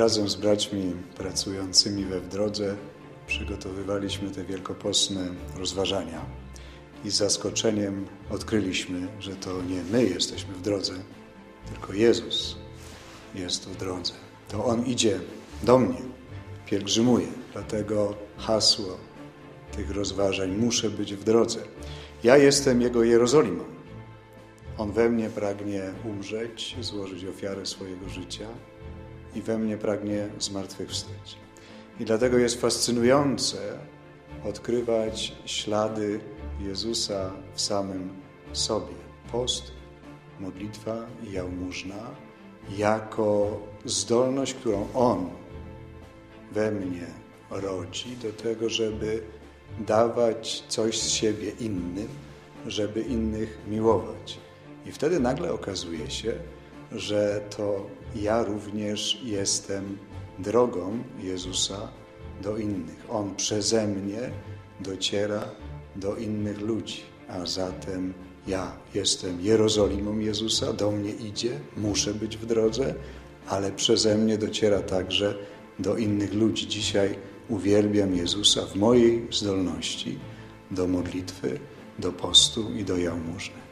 Razem z braćmi pracującymi we w drodze przygotowywaliśmy te wielkopostne rozważania i z zaskoczeniem odkryliśmy, że to nie my jesteśmy w drodze, tylko Jezus jest w drodze. To On idzie do mnie, pielgrzymuje. Dlatego hasło tych rozważań muszę być w drodze. Ja jestem Jego Jerozolimą. On we mnie pragnie umrzeć, złożyć ofiarę swojego życia i we mnie pragnie zmartwychwstać. I dlatego jest fascynujące odkrywać ślady Jezusa w samym sobie. Post, modlitwa i jałmużna jako zdolność, którą On we mnie rodzi do tego, żeby dawać coś z siebie innym, żeby innych miłować. I wtedy nagle okazuje się, że to ja również jestem drogą Jezusa do innych. On przeze mnie dociera do innych ludzi, a zatem ja jestem Jerozolimą Jezusa, do mnie idzie, muszę być w drodze, ale przeze mnie dociera także do innych ludzi. Dzisiaj uwielbiam Jezusa w mojej zdolności do modlitwy, do postu i do jałmużny.